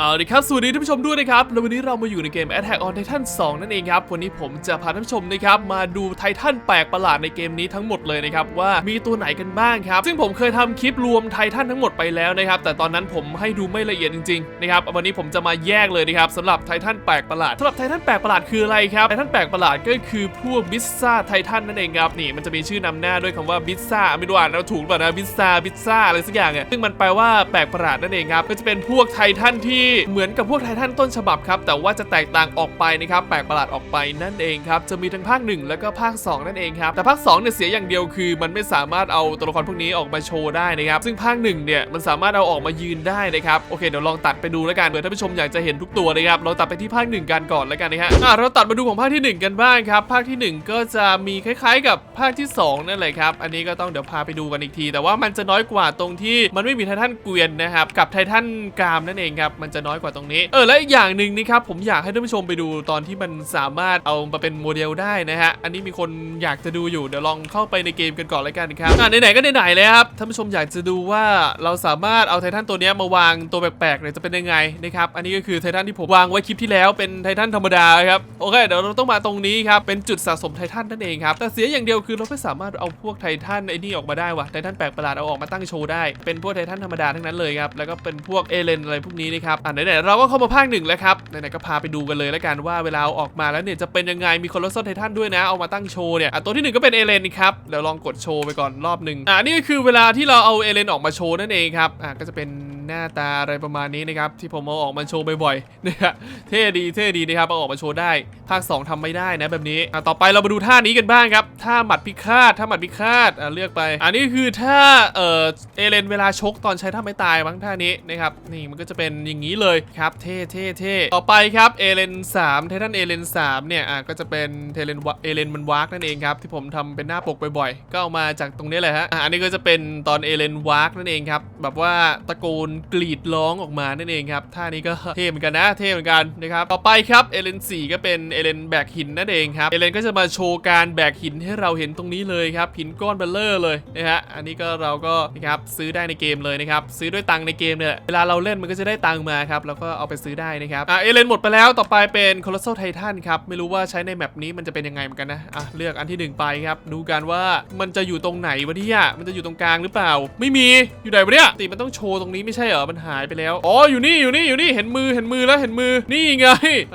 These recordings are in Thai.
เอาละครับ สวัสดีท่านผู้ชมด้วยนะครับ แล้ววันนี้เรามาอยู่ในเกม Attack on Titan 2 นั่นเองครับ วันนี้ผมจะพาท่านผู้ชมนะครับมาดูไททันแปลกประหลาดในเกมนี้ทั้งหมดเลยนะครับว่ามีตัวไหนกันบ้างครับ ซึ่งผมเคยทำคลิปรวมไททันทั้งหมดไปแล้วนะครับ แต่ตอนนั้นผมให้ดูไม่ละเอียดจริงๆนะครับ วันนี้ผมจะมาแยกเลยนะครับสำหรับไททันแปลกประหลาดสำหรับไททันแปลกประหลาดคืออะไรครับ ไททันแปลกประหลาดก็คือพวกบิสซ่าไททันนั่นเองครับ นี่มันจะมีชื่อนำหน้าด้วยคำว่าบิสซ่าไม่รู้อ่านเราถูกหรือเปล่านะบิสซ่าบิสซ่าอะไรสักอย่างอะซึ่งมันแปลว่าแปลกประหลาดนั่นเองครับก็จะเป็นพวกไททันที่เหมือนกับพวกไททันต้นฉบับครับแต่ว่าจะแตกต่างออกไปนะครับแปลกประหลาดออกไปนั่นเองครับจะมีทั้งภาค 1 แล้วก็ภาค 2 นั่นเองครับแต่ภาค2เนี่ยเสียอย่างเดียวคือ มันไม่สามารถเอาตัวละครพวกนี้ออกมาโชว์ได้นะครับซึ่งภาค1เนี่ยมันสามารถเอาออกมายืนได้นะครับโอเคเดี๋ยวลองตัดไปดูแล้วกันเผื่อท่านผู้ชมอยากจะเห็นทุกตัวนะครับเราตัดไปที่ภาค 1 กันก่อนแล้วกันนะฮะอะเราตัดมาดูของภาคที่ 1 กันบ้างครับภาคที่ 1 ก็จะมีคล้าย ๆ กับภาคที่ 2 นั่นแหละครับอันนี้ก็ต้องเดี๋ยวพาไปดูกันอีกที แต่ว่ามันจะน้อยกว่าตรงที่มันไม่มีไททันเกวียนนะครับกับไททันกรามนั่นเองครับมันจะน้อยกว่าตรงนี้ เออและอีกอย่างหนึ่งนะครับผมอยากให้ท่านผู้ชมไปดูตอนที่มันสามารถเอามาเป็นโมเดลได้นะฮะอันนี้มีคนอยากจะดูอยู่เดี๋ยวลองเข้าไปในเกมกันก่อนเลยกันครับอะไหนๆก็ไหนๆเลยครับท่านผู้ชมอยากจะดูว่าเราสามารถเอาไททันตัวนี้มาวางตัวแปลกๆเนี่ยจะเป็นยังไงนะครับอันนี้ก็คือไททันที่ผมวางไว้คลิปที่แล้วเป็นไททันธรรมดาครับโอเคเดี๋ยวเราต้องมาตรงนี้ครับเป็นจุดสะสมไททันนั่นเองครับแต่เสียอย่างเดียวคือเราไม่สามารถเอาพวกไททันไอ้นี่ออกมาได้ว่ะไททันแปลกประหลาดเอาออกมาตั้งโชว์ได้เป็นพวกไททันธรรมดาทั้งนั้นเลยครับแล้วก็เป็นพวกเอเลนอะไรพวกนี้นะครับอะไหนๆเราก็เข้ามาภาคหนึ่งแล้วครับไหนๆก็พาไปดูกันเลยแล้วกันว่าเวลาออกมาแล้วเนี่ยจะเป็นยังไงมีคอลอสไททันด้วยนะเอามาตั้งโชว์เนี่ยอะตัวที่หนึ่งก็เป็นเอเลนครับเดี๋ยวลองกดโชว์ไปก่อนรอบหนึ่งอะนี่ก็คือเวลาที่เราเอาเอเลนออกมาโชว์นั่นเองครับอะก็จะเป็นหน้าตาอะไรประมาณนี้นะครับที่ผมเอาออกมาโชว์บ่อยๆนะฮะเท่ดีเท่ดีนะครับเอาออกมาโชว์ได้ภาค 2ทำไม่ได้นะแบบนี้อะต่อไปเรามาดูท่านี้กันบ้างครับท่าหมัดพิฆาตท่าหมัดพิฆาตอะเลือกไป อันนี้คือท่าเอ่อเอเลนเวลาชกตอนใช้ท่าไม่ตายมั้งท่านี้นะครับนี่มันก็จะเป็นอย่างนี้เลยครับเท่เท่เท่ต่อไปครับเอเลน3ไททันเอเลน3เนี่ยอะก็จะเป็นเทเลนเอเลนมันวากนั่นเองครับที่ผมทำเป็นหน้าปกบ่อยๆก็เอามาจากตรงนี้เลยฮะอะอันนี้ก็จะเป็นตอนเอเลนวากนั่นเองครับแบบว่าตะโกนกรีดร้องออกมานั่นเองครับท่านี้ก็เท่เหมือนกันนะเท่เหมือนกันนะครับต่อไปครับเอเลน4ก็เป็นเอเลนแบกหินนั่นเองครับเอเลนก็จะมาโชว์การแบกหินให้เราเห็นตรงนี้เลยครับหินก้อนเบลเลอร์เลยนะฮะอันนี้ก็เราก็นะครับซื้อได้ในเกมเลยนะครับซื้อด้วยตังในเกมเนี่ยเวลาเราเล่นมันก็จะได้ตังมาครับแล้วก็เอาไปซื้อได้นะครับอะเอเลนหมดไปแล้วต่อไปเป็นโคลอส s ซไททันครับไม่รู้ว่าใช้ในแมปนี้มันจะเป็นยังไงเหมือนกันนะอะเลือกอันที่หนึ่งไปครับดูกันว่ามันจะอยู่ตรงไหนวะเนี่ยมันจะอยู่ตรงกลางหรือเปล่า ไม่มีอยู่ไหนวะเนี่ยติมันต้องโชว์ตรงนี้ไม่ใช่เหรอมันหายไปแล้วอ๋ออยู่นี่อยู่นี่อยู่นี่เห็นมือเห็นมือแล้วเห็นมือนี่ไง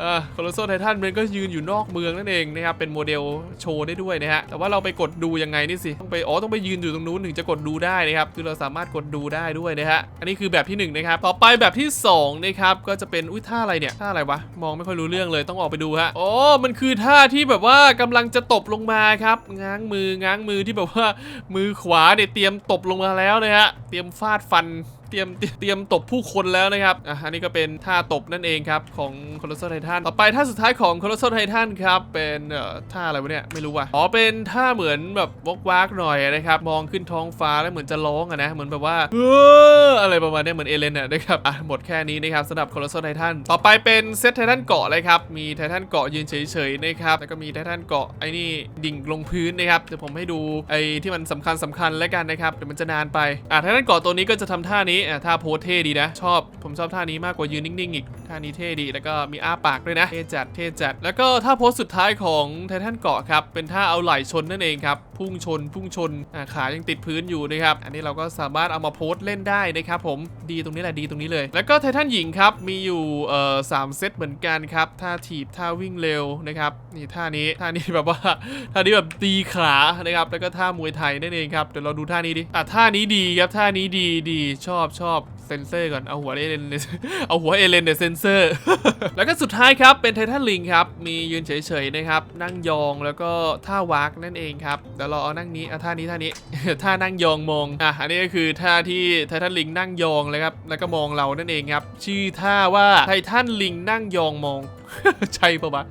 อ่าโคลอส s ซไททันมันก็ยืนอยู่นอกเมืองนั่นเองนะครับเป็นโมเดลโชว์ได้ด้วยนะฮะแต่ว่าเราไปกดดูยังไงนี่สิต้องไปอ๋อต้องไปยืนอยู่ตรงนู้นถึงจะกดดูได้นะครับคือเราสามารถกดดูได้ด้วยนะฮะอันนี้คือแบบที่หนึ่งนะครับต่อไปแบบที่ส2นะครับก็จะเป็นอุ้ยท่าอะไรเนี่ยท่าอะไรวะมองไม่ค่อยรู้เรื่องเลยต้องออกไปดูฮะอ๋อมันคือท่าที่แบบว่ากำลังจะตบลงมาครับง้างมือง้างมือที่แบบว่ามือขวาเนี่ยเตรียมตบลงมาแล้วนะฮะเตรียมฟาดฟัน เตรียมเตรียมตบผู้คนแล้วนะครับอะอันนี้ก็เป็นท่าตบนั่นเองครับของโคลอส s ไททันต่อไปท่าสุดท้ายของโคลอส s ไททันครับเป็นเอ่อท่าอะไรวะเนี่ยไม่รู้ว่ะอ๋อเป็นท่าเหมือนแบบวอกวากหน่อยนะครับมองขึ้นท้องฟ้าแล้วเหมือนจะร้องอะนะเหมือนแบบว่าเอออะไรประมาณนี้เหมือนเอเลนอะนะครับอะหมดแค่นี้นะครับสำหรับโคลอส s ไททันต่อไปเป็นเซตไททันเกาะเลยครับมีไททันเกาะยืนเฉยๆนะครับแล้วก็มีไททันเกาะไอ้นี่ดิ่งลงพื้นนะครับเดี๋ยวผมให้ดูไอ้ที่มันสำคัญสำคัญแล้วกันนะครับเดี๋ยวมันจะนานไปอะไททันเกาะตัวนี้ก็จะทำท่านี้อะท่าโพสเท่ดีนะ ชอบผมชอบท่านี้มากกว่ายืนนิ่งๆอีกท่านี้เท่ดีแล้วก็มีอ้าปากด้วยนะเท่จัดเท่จัด แล้วก็ท่าโพสสุดท้ายของไททันเกาะครับเป็นท่าเอาไหล่ชนนั่นเองครับพุ่งชน พุ่งชนอะขายังติดพื้นอยู่นะครับอันนี้เราก็สามารถเอามาโพสเล่นได้นะครับผมดีตรงนี้แหละดีตรงนี้เลย แล้วก็ไททันหญิงครับมีอยู่เอ่อสามเซตเหมือนกันครับท่าถีบท่าวิ่งเร็วนะครับนี่ท่านี้ท่านี้แบบว่าท่านี้แบบตีขานะครับแล้วก็ท่ามวยไทยนั่นเองครับเดี๋ยวเราดูท่านี้ดิอะท่านี้ดีครับท่านี้ดีดีชอบชอบเซนเซอร์ก่อนเอาหัวเอเลนเอาหัวเอเลนเนี่ยเซนเซอร์ แล้วก็สุดท้ายครับเป็นไททันลิงครับมียืนเฉยๆนะครับนั่งยองแล้วก็ท่าวากนั่นเองครับเดี๋ยวเราเอานั่งนี้เอาท่านี้ท่านี้ท่านั่งยองมองอะอันนี้ก็คือท่าที่ไททันลิงนั่งยองเลยครับแล้วก็มองเรานั่นเองครับชื่อท่าว่าไททันลิงนั่งยองมองใช่ปะวะ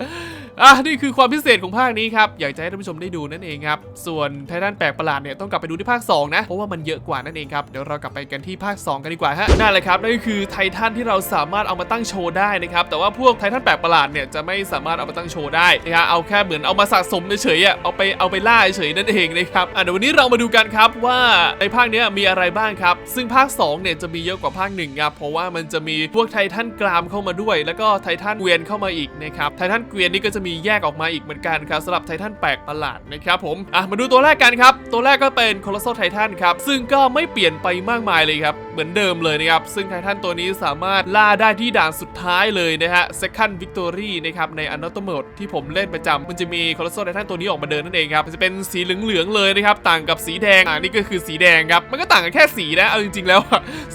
อะนี่คือความพิเศษของภาคนี้ครับ อยากจะให้ท่านผู้ชมได้ดูนั่นเองครับ ส่วนไททันแปลกประหลาดเนี่ยต้องกลับไปดูที่ภาค 2 นะ เพราะว่ามันเยอะกว่านั่นเองครับ เดี๋ยวเรากลับไปกันที่ภาค 2 กันดีกว่าฮะ นั่นแหละครับนั่นก็คือไททันที่เราสามารถเอามาตั้งโชว์ได้นะครับ แต่ว่าพวกไททันแปลกประหลาดเนี่ยจะไม่สามารถเอามาตั้งโชว์ได้นะครับเอาแค่เหมือนเอามาสะสมเฉยๆอะเอาไปเอาไปล่าเฉยๆนั่นเองนะครับอะเดี๋ยววันนี้เรามาดูกันครับว่าในภาคนี้มีอะไรบ้างครับ ซึ่งภาค2เนี่ยจะมีเยอะกว่าภาคหนึ่งครับเพราะว่ามันจะมีพวกไททันกรามเข้ามาด้วย แล้วก็ไททันเกวียนเข้ามาอีกนะครับไททันเกวียนนี่ก็จะมีแยกออกมาอีกเหมือนกันครับสำหรับไททันแปลกประหลาดนะครับผมอะมาดูตัวแรกกันครับ ตัวแรกก็เป็นโคล o ส s ไททันครับ ซึ่งก็ไม่เปลี่ยนไปมากมายเลยครับ เหมือนเดิมเลยนะครับ ซึ่งไททันตัวนี้สามารถล่าได้ที่ด่านสุดท้ายเลยนะฮะ second victory นะครับใน a n a t o m o d ที่ผมเล่นประจำมันจะมีโคล o ส s ไททันตัวนี้ออกมาเดินนั่นเองครับจะเป็นสีเหลืองๆเลยนะครับต่างกับสีแดงอ่านี่ก็คือสีแดงครับมันก็ต่างกันแค่สีนะเอาจริงๆแล้ว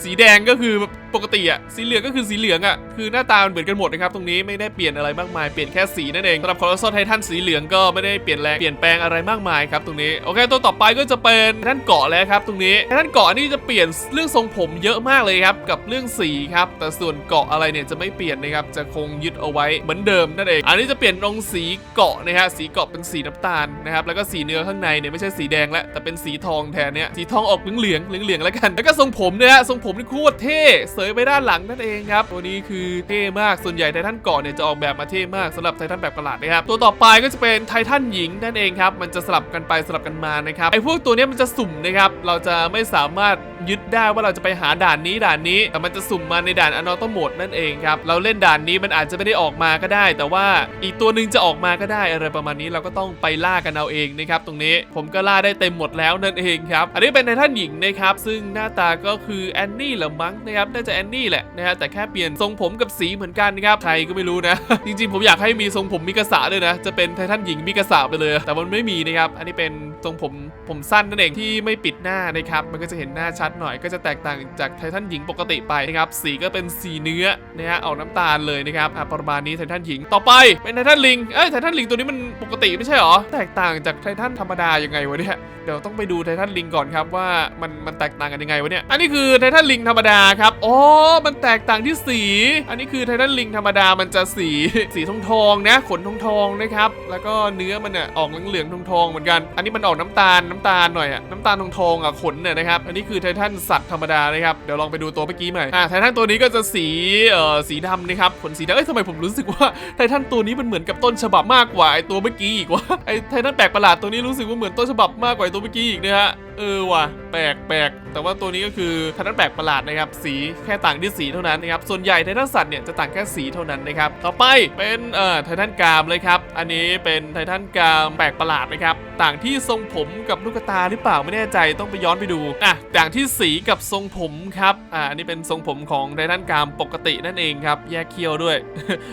สีแดงก็คือปกติอะสีเหลืองก็คือสีเหลืองอะคือหน้าตามันเหมือนกันหมดนะครับตรงนี้ไม่ได้เปลี่ยนอะไรมากมายเปลี่ยนแค่สีนั่นเองสำหรับโคล o สไททันสีเหลืองก็ไม่ได้เปลี่ยนแรงเปลี่ยนแปลงอะไรมากมายครับตรงนี้โอเคตัวต่อไปก็จะเป็นไททันเกาะแล้วครับตรงนี้ไททันเกาะนี่จะเปลี่ยนเรื่องทรงผมเยอะมากเลยครับกับเรื่องสีครับแต่ส่วนเกาะอะไรเนี่ยจะไม่เปลี่ยนนะครับจะคงยึดเอาไว้เหมือนเดิมนั่นเองอันนี้จะเปลี่ยนตรงสีเกาะนะฮะสีเกาะเป็นสีน้ำตาลนะครับแล้วก็สีเนื้อข้างในเนี่ยไม่ใช่สีแดงแล้วแต่เป็นสีทองแทนเนี่ยสีทองออกเหลืองๆเหลืองแล้วกันแล้วก็ทรงผมเนี่ยฮะทรงผมนี่โคตรเท่เสยไปด้านหลังนั่นเองครับตัวนี้คือเท่มากส่วนใหญ่ไททันเกาะเนี่ยจะออกแบบมาเท่มากสำหรับไททันแบบลาดนะครับตัวต่อไปก็จะเป็นไททันหญิงนั่นเองครับมันจะสลับกันไปสลับกันมานะครับไอ้พวกตัวนี้มันจะสุ่มนะครับเราจะไม่สามารถยึดได้ว่าเราจะไปหาด่านนี้ด่านนี้ แต่มันจะสุ่มมาในด่านอนอโตโหมดนั่นเองครับเราเล่นด่านนี้มันอาจจะไม่ได้ออกมาก็ได้ แต่ว่าอีกตัวหนึ่งจะออกมาก็ได้อะไรประมาณนี้เราก็ต้องไปล่ากันเอาเองนะครับตรงนี้ผมก็ล่าได้เต็มหมดแล้วนั่นเองครับอันนี้เป็นไททันหญิงนะครับซึ่งหน้าตาก็คือแอนนี่หรือมั้งนะครับน่าจะแอนนี่แหละนะฮะแต่แค่เปลี่ยนทรงผมกับสีเหมือนกันนะครับใครก็ไม่รู้นะ จริงๆ ผมอยากให้มีทรงผมมิกาสะด้วยนะ จะเป็นไททันหญิงมิกาสะไปเลย แต่มันไม่มีนะครับ อันนี้เป็นทรงผมผมสั้นนั่นเองที่ไม่ปิดหน้านะครับ มันก็จะเห็นหน้าชัดหน่อย ก็จะแตกต่างจากไททันหญิงปกติไปนะครับ สีก็เป็นสีเนื้อนะฮะ ออกน้ำตาลเลยนะครับประมาณนี้ไททันหญิง ต่อไปเป็นไททันลิง เอ้ย ไททันลิงตัวนี้มันปกติไม่ใช่หรอ แตกต่างจากไททันธรรมดายังไงวะเนี่ย เดี๋ยวต้องไปดูไททันลิงก่อนครับว่ามันมันแตกต่างกันยังไงวะเนี่ย อันนี้คือไททันลิงธรรมดาครับ อ๋อ มันแตกต่างที่สี อันนี้คือไททันลิงธรรมดา มันจะสีสีทองทองๆนะ ขนทองทองนะครับแล้วก็เนื้อมันเนี่ยออกเหลืองๆทองทองเหมือนกัน อันนี้มันออกน้ำตาลน้ำตาลหน่อยอะน้ำตาลทองทองๆอะขนเนี่ยนะครับอันนี้คือไททันสัตว์ธรรมดานะครับเดี๋ยวลองไปดูตัวเมื่อกี้ใหม่อ่าไททันตัวนี้ก็จะสีเอ่อสีดำนะครับขนสีดำเอ้ยทำไมผมรู้สึกว่าไททันตัวนี้มันเหมือนกับต้นฉบับมากกว่าไอตัวเมื่อกี้อีกวะไอไททันแปลกประหลาดตัวนี้รู้สึกว่าเหมือนต้นฉบับมากกว่าไอตัวเมื่อกี้อีกนะฮะ เออว่ะแปลกแปลกแต่ว่าตัวนี้ก็คือไททันแปลกประหลาดนะครับสีแค่ต่างที่สีเท่านั้นนะครับส่วนใหญ่ไททันสัตว์เนี่ยจะต่างแค่สีเท่านั้นนะครับต่อไปเป็นเอ่อไททันกามเลยครับอันนี้เป็นไททันกามแปลกประหลาดนะครับต่างที่ทรงผมกับลูกตาหรือเปล่าไม่แน่ใจต้องไปย้อนไปดูอะต่างที่สีกับทรงผมครับอ่าอันนี้เป็นทรงผมของไททันกามปกตินั่นเองครับแยกเคี้ยวด้วย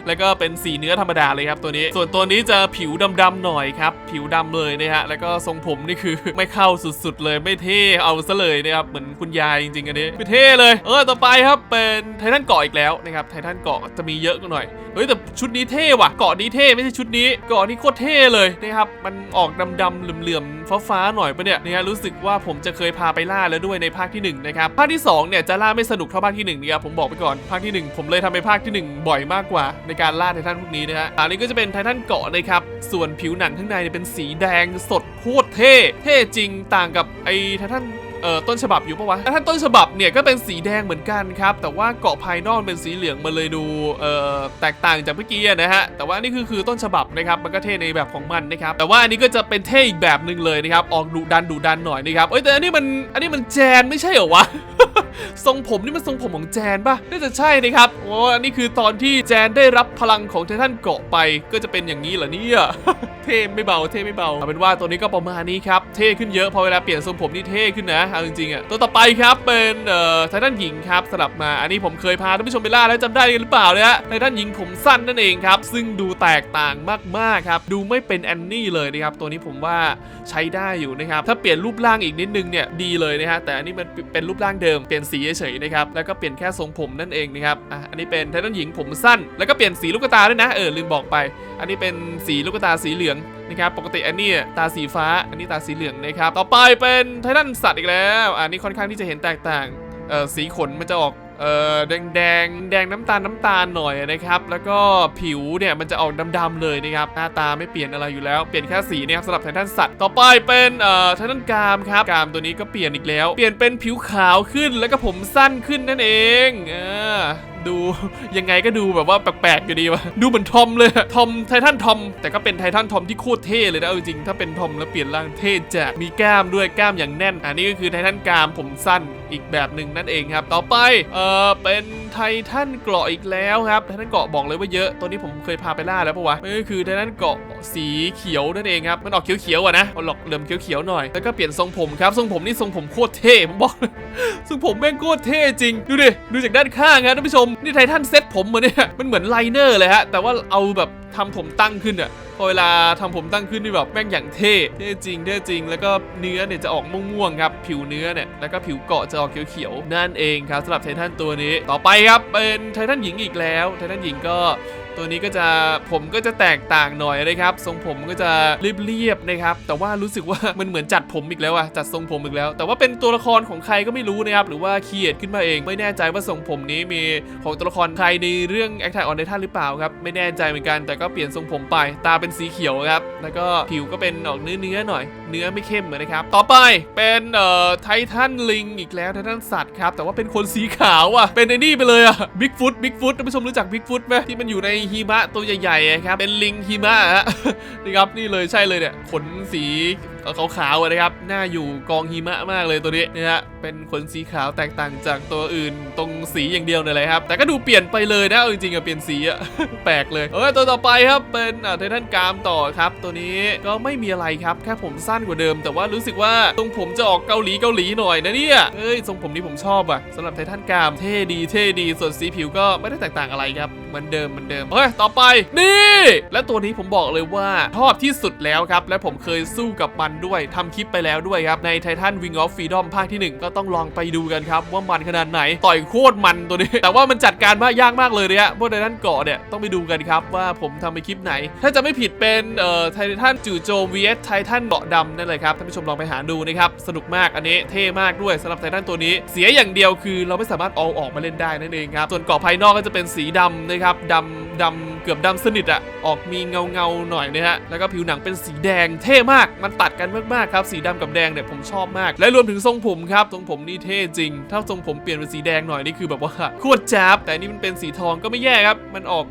แล้วก็เป็นสีเนื้อธรรมดาเลยครับตัวนี้ ส่วนตัวนี้จะผิวดำๆหน่อยครับผิวดำเลยนะฮะแล้วก็ทรงผมนี่คือไม่เข้าสุดๆเลยไม่เท่เอาซะเลยนะครับเหมือนคุณยายจริงๆอันนี้ไม่เท่เลยเออต่อไปครับเป็นไททันเกาะอีกแล้วนะครับไททันเกาะจะมีเยอะกว่าหน่อยเฮ้ยแต่ชุดนี้เท่ว่ะเกาะนี้เท่ไม่ใช่ชุดนี้เกาะนี้โคตรเท่เลยนะครับมันออกดำๆเหลื่อมๆฟ้าๆหน่อยปะเนี่ยนะฮะรู้สึกว่าผมจะเคยพาไปล่าแล้วด้วยในภาคที่หนึ่งนะครับภาคที่สองเนี่ยจะล่าไม่สนุกเท่าภาคที่หนึ่งนะครับผมบอกไปก่อนภาคที่หนึ่งผมเลยทำไปภาคที่หนึ่งบ่อยมากกว่า ในการล่าไททันพวกนี้นะฮะอันนี้ก็จะเป็นไททันเกาะนะครับส่วนผิวหนังข้างในเนี่ยเป็นสีแดงสดโคตร เท่ เท่จริงต่างกับไอ้ท่านเอ่อต้นฉบับอยู่ปะวะท่านต้นฉบับเนี่ยก็เป็นสีแดงเหมือนกันครับ แต่ว่าเกาะภายนอกเป็นสีเหลืองมาเลยดูเอ่อแตกต่างจากเมื่อกี้นะฮะ แต่ว่านี่คือคือต้นฉบับนะครับ มันก็เท่ในแบบของมันนะครับ แต่ว่าอันนี้ก็จะเป็นเท่อีกแบบหนึ่งเลยนะครับ ออกดุดันดุดันหน่อยนะครับ เอ้ยแต่อันนี้มัน อันนี้มันแจนไม่ใช่เหรอวะ ทรงผมนี่มันทรงผมของแจนป่ะน่าจะใช่นะครับโอ้อันนี้คือตอนที่แจนได้รับพลังของไททันเกาะไป ก็จะเป็นอย่างนี้เหรอเนี่ยเท่ไม่เบาเท่ไม่เบาเอาเป็นว่าตัวนี้ก็ประมาณนี้ครับเท่ขึ้นเยอะพอเวลาเปลี่ยนทรงผมนี่เท่ขึ้นนะเอาจริงๆอะตัวต่อไปครับเป็นเอ่อไททันหญิงครับสลับมาอันนี้ผมเคยพาท่านผู้ชมไปล่าแล้วจำได้กันหรือเปล่าเนี่ยฮะไททันหญิงผมสั้นนั่นเองครับซึ่งดูแตกต่างมากๆครับดูไม่เป็นแอนนี่เลยนะครับตัวนี้ผมว่าใช้ได้อยู่นะครับถ้าเปลี่ยนรูปร่างอีกนิดนึงเนี่ยดีเลยนะฮะแต่อันนี้มันเป็นรูปร่างเดิมเปลี่ยนสีเฉยๆนะครับแล้วก็เปลี่ยนแค่ทรงผมนั่นเองนะครับอะอันนี้เป็นไททันหญิงผมสั้น แล้วก็เปลี่ยนสีลูกตาด้วยนะเออลืมบอกไป อันนี้เป็นสีลูกตาสีเหลืองนะครับปกติอันนี้ตาสีฟ้า อันนี้ตาสีเหลืองนะครับต่อไปเป็นไททันสัตว์อีกแล้ว อันนี้ค่อนข้างที่จะเห็นแตกต่างเอ่อสีขนมันจะออก เอ่อแดงแดงแดงน้ำตาลน้ำตาลหน่อยนะครับ แล้วก็ผิวเนี่ยมันจะออกดำๆเลยนะครับ หน้าตาไม่เปลี่ยนอะไรอยู่แล้ว เปลี่ยนแค่สีนะครับสำหรับไททันสัตว์ต่อไปเป็นเอ่อไททันกรามครับกรามตัวนี้ก็เปลี่ยนอีกแล้ว เปลี่ยนเป็นผิวขาวขึ้นแล้วก็ผมสั้นขึ้นนั่นเองเออ ดูยังไงก็ดูแบบว่าแปลกๆอยู่ดีวะดูเหมือนทอมเลยทอมไททันทอมแต่ก็เป็นไททันทอมที่โคตรเท่เลยนะเอาจริงถ้าเป็นทอมแล้วเปลี่ยนร่างเท่จัดมีกล้ามด้วยกล้ามอย่างแน่น อันนี้ก็คือไททันกามผมสั้นอีกแบบหนึ่งนั่นเองครับ ต่อไปเออเป็นไททันเกราะอีกแล้วครับไททันเกราะบอกเลยว่าเยอะตัวนี้ผมเคยพาไปล่าแล้วปะวะก็คือไททันเกราะสีเขียวนั่นเองครับมันออกเขียวๆอะนะเอาหลอกเหลือมเขียวๆหน่อยแล้วก็เปลี่ยนทรงผมครับทรงผมนี่ทรงผมโคตรเท่ผมบอกเลยซึ่งผมแม่งโคตรเท่จริงดูดิดูจากด้านข้างครับท่านผู้ชมนี่ไททันเซ็ตผมมาเนี่ยมันเหมือนไลเนอร์เลยฮะ แต่ว่าเอาแบบทำผมตั้งขึ้นอะพอเวลาทำผมตั้งขึ้นนี่แบบแม่งอย่างเท่เท่จริงเท่จริง แล้วก็เนื้อเนี่ยจะออกม่วงๆครับ ผิวเนื้อเนี่ย แล้วก็ผิวเกาะจะออกเขียวๆ นั่นเองครับสำหรับไททันตัวนี้ ต่อไปครับเป็นไททันหญิงอีกแล้ว ไททันหญิงก็ ตัวนี้ก็จะผมก็จะแตกต่างหน่อยนะครับ ทรงผมก็จะเรียบๆนะครับ แต่ว่ารู้สึกว่ามันเหมือนจัดผมอีกแล้วอะจัดทรงผมอีกแล้ว แต่ว่าเป็นตัวละครของใครก็ไม่รู้นะครับ หรือว่าเคียดขึ้นมาเอง ไม่แน่ใจว่าทรงผมนี้มีของตัวละครใครในเรื่อง Attack on Titan หรือเปล่าครับ ไม่แน่ใจเหมือนกัน แต่ก็เปลี่ยนทรงผมไป ตาเป็นสีเขียวครับ แล้วก็ผิวก็เป็นออกเนื้อๆหน่อย เนื้อไม่เข้มเหมือนนะครับ ต่อไปเป็นเอ่อไททันลิงอีกแล้วไททันสัตว์ครับ แต่ว่าเป็นคนสีขาวอะ เป็นไอ้นี่ไปเลยอะบิ๊กฟุตบิ๊กฟุตท่านผู้ชมรู้จักบิ๊กฟุตไหมที่มันอยู่ในหิมะตัวใหญ่ๆครับ เป็นลิงหิมะนะครับนี่เลยใช่เลยเนี่ยขนสี ขาวๆนะครับหน้าอยู่กองหิมะมากเลยตัวนี้นะฮะเป็นขนสีขาวแตกต่างจากตัวอื่นตรงสีอย่างเดียวเนี่ยเลยครับ แต่ก็ดูเปลี่ยนไปเลยนะจริงๆอะเปลี่ยนสีอะแปลกเลยเออตัวต่อไปครับเป็นไททันกรามต่อครับ ตัวนี้ก็ไม่มีอะไรครับแค่ผมสั้นกว่าเดิม แต่ว่ารู้สึกว่าทรงผมจะออกเกาหลีเกาหลีหน่อยนะเนี่ยเอ้ยทรงผมนี้ผมชอบอะสำหรับไททันกรามเท่ดีเท่ดีส่วนสีผิวก็ไม่ได้แตกต่างอะไรครับ เหมือนเดิมเหมือนเดิมเฮ้ยต่อไปนี่ และตัวนี้ผมบอกเลยว่าชอบที่สุดแล้วครับ และผมเคยสู้กับมันด้วยทำคลิปไปแล้วด้วยครับ ใน Titan Wing of Freedom ภาคที่ 1 ก็ต้องลองไปดูกันครับ ว่ามันขนาดไหน ต่อยโคตรมันตัวนี้ แต่ว่ามันจัดการมากยากมากเลยเนี่ยพวกไททันเกาะเนี่ยต้องไปดูกันครับว่าผมทำไปคลิปไหน ถ้าจะไม่ผิดเป็นเอ่อไททันจู่โจม vs ไททันเกาะดำนั่นเลยครับท่านผู้ชมลองไปหาดูนะครับสนุกมากอันนี้เท่มากด้วยสำหรับไททันตัวนี้ เสียอย่างเดียวคือเราไม่สามารถเอาออกมาเล่นได้นั่นเองครับส่วนเกาะภายนอกก็จะเป็นสีดำนะครับดำดำเกือบดำสนิทอะออกมีเงาเงาหน่อยนะฮะแล้วก็ผิวหนังเป็นสีแดงเท่มากมันตัดกันมากๆครับสีดำกับแดงเนี่ยผมชอบมาก และรวมถึงทรงผมครับทรงผมนี่เท่จริง ถ้าทรงผมเปลี่ยนเป็นสีแดงหน่อยนี่คือแบบว่าโคตรจับแต่นนี่มันเป็นสีทองก็ไม่แย่ครับมันออก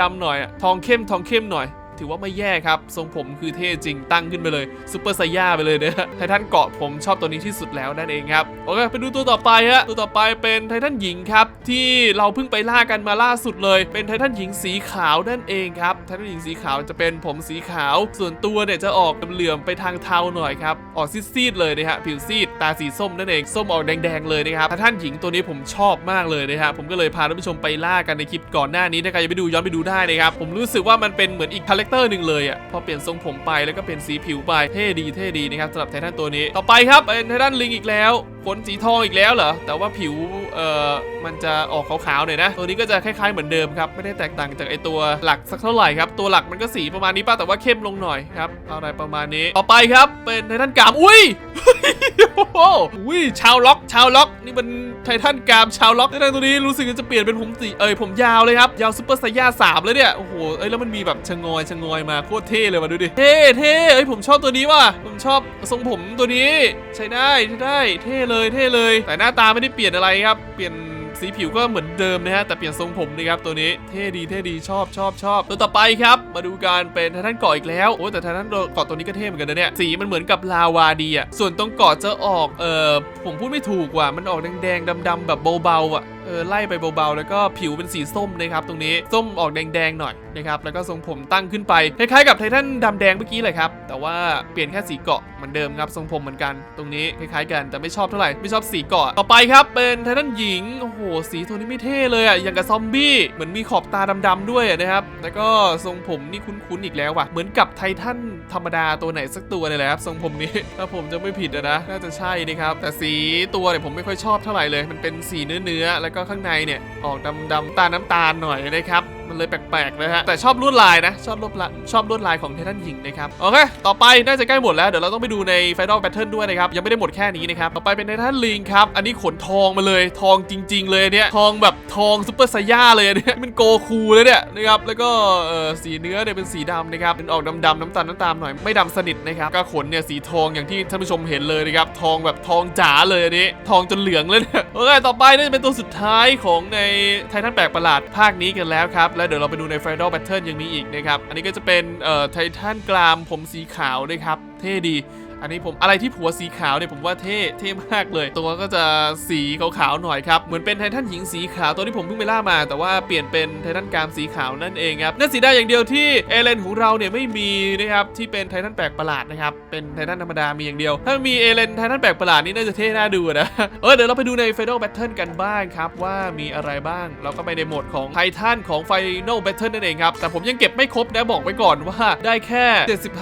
ดำๆหน่อยอะทองเข้มทองเข้มหน่อย ถือว่าไม่แย่ครับ ทรงผมคือเท่จริงตั้งขึ้นไปเลยซูเปอร์ไซย่าไปเลยเนะไททันเกาะผมชอบตัวนี้ที่สุดแล้วนั่นเองครับโอเคไปดูตัวต่อไปฮะตัวต่อไปเป็นไททันหญิงครับที่เราเพิ่งไปล่ากันมาล่าสุดเลย เป็นไททันหญิงสีขาวนั่นเองครับไททันหญิงสีขาวจะเป็นผมสีขาว ส่วนตัวเนี่ยจะออกเหลื่อมไปทางเทาหน่อยครับออกซีดๆเลยนะฮะผิวซีดตาสีส้มนั่นเองส้มออกแดงๆเลยนะครับไททันหญิงตัวนี้ผมชอบมากเลยนะฮะผมก็เลยพาท่านผู้ชมไปล่ากันในคลิปก่อนหน้านี้ถ้าใครยังไม่ดูย้อนไปดูได้นะครับผมรู้สึกว่ามันเป็นเหมือนอีกคาแรคเตอร์หนึ่งเลยอะพอเปลี่ยนทรงผมไปแล้วก็เปลี่ยนสีผิวไปเท่ดีเท่ดีนะครับสำหรับไททันตัวนี้ ต่อไปครับเป็นไททันลิงอีกแล้วขนสีทองอีกแล้วเหรอ แต่ว่าผิว เอ่อ มันจะออกขาวๆหน่อยนะ ตัวนี้ก็จะคล้ายๆเหมือนเดิมครับ ไม่ได้แตกต่างจากไอตัวหลักสักเท่าไหร่ครับ ตัวหลักมันก็สีประมาณนี้ป่ะ แต่ว่าเข้มลงหน่อยครับ อะไรประมาณนี้ ต่อไปครับ เป็นไททันกาม อุ้ยโอ้โหอุ้ย ชาวล็อก ชาวล็อก นี่มันไททันกามชาวล็อกไททันตัวนี้รู้สึกว่าจะเปลี่ยนเป็นผมสี เอ้ย ผมยาวเลยครับ ยาวซุปเปอร์ไซย่าสามเลยเนี่ย โอ้โห เอ้ย แล้วมันมีแบบชะงอยชะงอยมาโคตรเท่เลยมาดูดิ เท่เท่เอ้ย ผมชอบตัวนี้ว่ะ ผมชอบทรงผมตัวนี้ ใช้ได้ ใช้ได้ เท่เลยเท่เลย แต่หน้าตาไม่ได้เปลี่ยนอะไรครับ เปลี่ยนสีผิวก็เหมือนเดิมนะฮะ แต่เปลี่ยนทรงผมนะครับตัวนี้เท่ดีเท่ดีชอบชอบชอบตัวต่อไปครับ มาดูการเป็นไททันเกาะอีกแล้ว โอ้แต่ไททันเกาะตัวนี้ก็เท่เหมือนกันนะเนี่ย สีมันเหมือนกับลาวาดีอะส่วนตรงเกาะจะออกเออผมพูดไม่ถูกว่ะมันออกแดงๆดำๆแบบเบาๆอะเออไล่ไปเบาๆ แล้วก็ผิวเป็นสีส้มนะครับตรงนี้ส้มออกแดงๆหน่อยนะครับแล้วก็ทรงผมตั้งขึ้นไปคล้ายๆกับไททันดำแดงเมื่อกี้เลยครับแต่ว่าเปลี่ยนแค่สีเกาะเหมือนเดิมครับทรงผมเหมือนกันตรงนี้คล้ายๆกันแต่ไม่ชอบเท่าไหร่ไม่ชอบสีเกาะต่อไปครับเป็นไททันหญิงโอ้โหสีตัวนี้ไม่เท่เลยอะอย่างกับซอมบี้เหมือนมีขอบตาดำๆด้วยะนะครับแล้วก็ทรงผมนี่คุ้นๆอีกแล้วว่ะเหมือนกับไททันธรรมดาตัวไหนสักตัวเลยแหละครับทรงผมนี้ถ้าผมจะไม่ผิดนะน่าจะใช่นะครับแต่สีตัวเนี่ยผมไม่ค่อยชอบเท่าไหร่เลย มันเป็นสีเนื้อๆแล้วก็ข้างในเนี่ยออกดำๆตาน้ำตาลหน่อยนะครับ มันเลยแปลกๆนะฮะแต่ชอบลวดลายนะ ชอบลวดลายชอบลวดลายของไททันหญิงนะครับโอเคต่อไปน่าจะใกล้หมดแล้วเดี๋ยวเราต้องไปดูใน Final Battle ด้วยนะครับยังไม่ได้หมดแค่นี้นะครับต่อไปเป็นไททันลิงครับอันนี้ขนทองมาเลยทองจริง ๆ เลยเนี่ยทองแบบทองซุปเปอร์ไซย่าเลยเนี่ยเป็นโกคูเลยเนี่ยนะครับแล้วก็เออสีเนื้อเนี่ยเป็นสีดำนะครับเป็นออกดำๆน้ำตาลน้ำตาลหน่อยไม่ดำสนิทนะครับก็ขนเนี่ยสีทองอย่างที่ท่านผู้ชมเห็นเลยนะครับทองแบบทองจ๋าเลยอันนี้ทองจนเหลืองเลยเนี่ยโอเคต่อไปน่าจะเป็นตัวสุดท้ายของในไททันแปลกประหลาดภาคนี้กันแล้วครับแล้วเดี๋ยวเราไปดูใน Final Battle ยังมีอีกนะครับ อันนี้ก็จะเป็นเอ่อไททันกรามผมสีขาวนะครับ เท่ดี อันนี้ผมอะไรที่ผัวสีขาวเนี่ยผมว่าเท่เท่มากเลย ตัวก็จะสีขาวๆหน่อยครับ เหมือนเป็นไททันหญิงสีขาวตัวที่ผมเพิ่งไปล่ามา แต่ว่าเปลี่ยนเป็นไททันกรามสีขาวนั่นเองครับน่าเสียดายอย่างเดียวที่เอเลนของเราเนี่ยไม่มีนะครับที่เป็นไททันแปลกประหลาดนะครับเป็นไททันธรรมดามีอย่างเดียว ถ้ามีเอเลนไททันแปลกประหลาดนี่น่าจะเท่น่าดูนะเออเดี๋ยวเราไปดูใน Final Battle กันบ้างครับว่ามีอะไรบ้างเราก็ไปในโหมดของไททันของ Final Battle นั่นเองครับแต่ผมยังเก็บไม่ครบนะบอกไว้ก่อนว่าได้แค่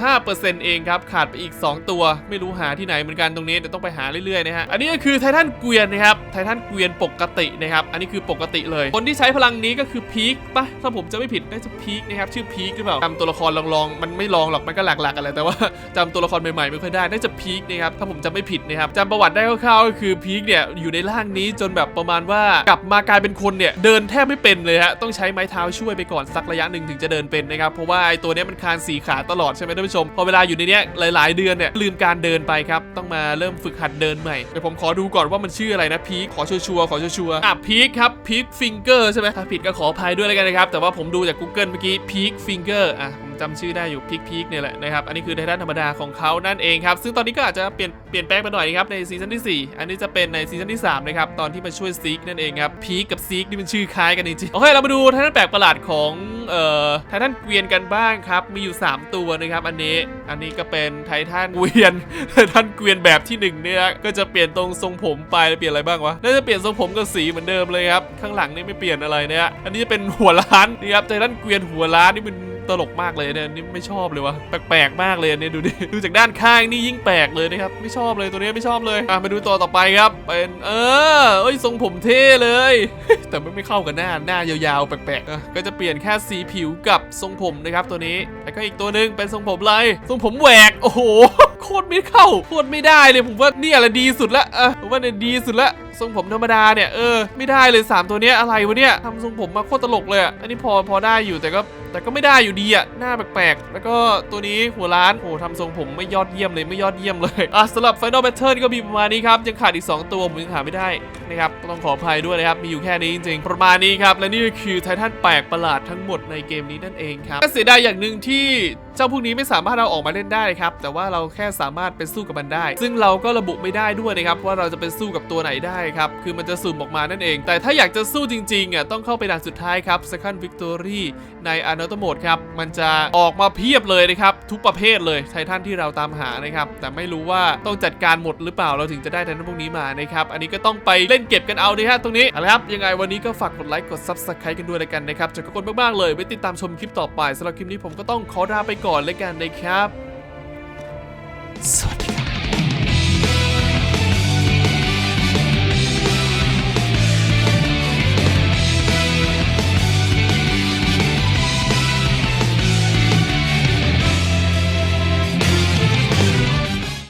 75%เองครับขาดไปอีก 2 ตัวไม่รู้หาที่ไหนเหมือนกันตรงนี้เดี๋ยวต้องไปหาเรื่อยๆนะฮะอันนี้ก็คือไททันเกวียนนะครับไททันเกวียนปกตินะครับอันนี้คือปกติเลย คนที่ใช้พลังนี้ก็คือพีคปะถ้าผมจะไม่ผิดน่าจะพีคนะครับชื่อพีคหรือเปล่าจำตัวละครลองๆมันไม่ลองหรอกมันก็หลักๆกันเลยแต่ว่าจำตัวละครใหม่ๆไม่ค่อยได้น่าจะพีคนะครับถ้าผมจำไม่ผิดนะครับจำประวัติได้คร่าวๆก็คือพีคเนี่ยอยู่ในร่างนี้จนแบบประมาณว่ากลับมากลายเป็นคนเนี่ยเดินแทบไม่เป็นเลยฮะต้องใช้ไม้เท้าช่วยไปก่อนสักระยะหนึ่งถึงจะเดินเป็นนะครับเพราะว่าไอ้ตัวเนี้ยมันคานสีขาตลอดใช่ไหมท่านผู้ชมพอเวลาอยู่ในเนี้ยหลาย ๆ เดือนเนี่ยลืมการเดินไปครับ ต้องมาเริ่มฝึกหัดเดินใหม่เดี๋ยวผมขอดูก่อนว่ามันชื่ออะไรนะพีคขอชัวร์ขอชัวร์อะพีคครับพีคฟิงเกอร์ใช่ไหมถ้าผิดก็ขออภัยด้วยแล้วกันนะครับแต่ว่าผมดูจาก Google เมื่อกี้พีคฟิงเกอร์อะ จำชื่อได้อยู่พีคพีคเนี่ยแหละนะครับ อันนี้คือไททันธรรมดาของเขานั่นเองครับ ซึ่งตอนนี้ก็อาจจะเปลี่ยนเปลี่ยนแปลงไปหน่อยครับในซีซั่นที่ 4 อันนี้จะเป็นในซีซั่นที่3นะครับตอนที่มาช่วยซีกนั่นเองครับพีคกับซีกนี่เป็นชื่อคล้ายกันจริงๆโอเคเรามาดูไททันแปลกประหลาดของเอ่อไททันเกวียนกันบ้างครับมีอยู่ 3 ตัวนะครับอันนี้อันนี้ก็เป็นไททันเกวียนไททันเกวียนแบบที่หนึ่งเนี่ยก็จะเปลี่ยนตรงทรงผมไปแล้วเปลี่ยนอะไรบ้างวะน่าจะเปลี่ยนทรงผมกับสีเหมือนเดิมเลยครับข้างหลังนี่ไม่เปลี่ยนอะไรเนี่ยอันนี้จะเป็นหัวล้านนี่ครับไททันเกวียนหัวล้านนี่มัน ตลกมากเลยเนี่ยนี่ไม่ชอบเลยวะแปลกๆมากเลยเนี่ยดูดิดูจากด้านข้างนี่ยิ่งแปลกเลยนะครับไม่ชอบเลยตัวนี้ไม่ชอบเลยอะมาดูตัวต่อไปครับ เป็นเออเอ้ยทรงผมเท่เลย แต่ไม่ไม่เข้ากับหน้าหน้ายาวๆแปลกๆก็จะเปลี่ยนแค่สีผิวกับทรงผมนะครับตัวนี้แล้วก็อีกตัวหนึ่งเป็นทรงผมอะไรทรงผมแหวกโอ้โหโคตรไม่เข้าโคตรไม่ได้เลยผมว่านี่ยแหละดีสุดละอะผมว่าเนี่ยดีสุดละ ทรงผมธรรมดาเนี่ยเออไม่ได้เลย 3 ตัวเนี้ยอะไรวะเนี่ยทำทรงผมมาโคตรตลกเลยอ,อันนี้พอพอได้อยู่แต่ก็แต่ก็ไม่ได้อยู่ดีอะหน้าแปลกๆ แล้วก็ตัวนี้หัวล้านโอ้ทำทรงผมไม่ยอดเยี่ยมเลยไม่ยอดเยี่ยมเลยอะสำหรับ Final Battle ก็มีประมาณนี้ครับ ยังขาดอีก 2 ตัวผมยังหาไม่ได้นะครับก็ต้องขออภัยด้วยนะครับ มีอยู่แค่นี้จริงๆ ประมาณนี้ครับ และนี่คือไททันแปลกประหลาดทั้งหมดในเกมนี้นั่นเองครับก็เสียดายอย่างหนึ่งที่ เจ้าพวกนี้ไม่สามารถเอาออกมาเล่นได้ครับ แต่ว่าเราแค่สามารถไปสู้กับมันได้ ซึ่งเราก็ระบุไม่ได้ด้วยนะครับว่าเราจะไปสู้กับตัวไหนได้ครับ คือมันจะสุ่มออกมานั่นเอง แต่ถ้าอยากจะสู้จริงๆอะต้องเข้าไปด่านสุดท้ายครับ Second Victory ใน a n a t o Mode ครับ มันจะออกมาเพียบเลยนะครับ ทุกประเภทเลยไททันที่เราตามหานะครับ แต่ไม่รู้ว่าต้องจัดการหมดหรือเปล่าเราถึงจะได้ไททันพวกนี้มานะครับ อันนี้ก็ต้องไปเล่นเก็บกันเอานะฮะตรงนี้เอาละครับยังไงวันนี้ก็ฝากกดไลค์กด Subscribe กันด้วยแล้วกันนะครับจะขอบคุณมากๆเลยไว้ติดตามชมคลิปต่อไปสำหรับคลิปนี้ผมก็ต้องขอลาไปก่อนเลยกันนะครับ สวัสดี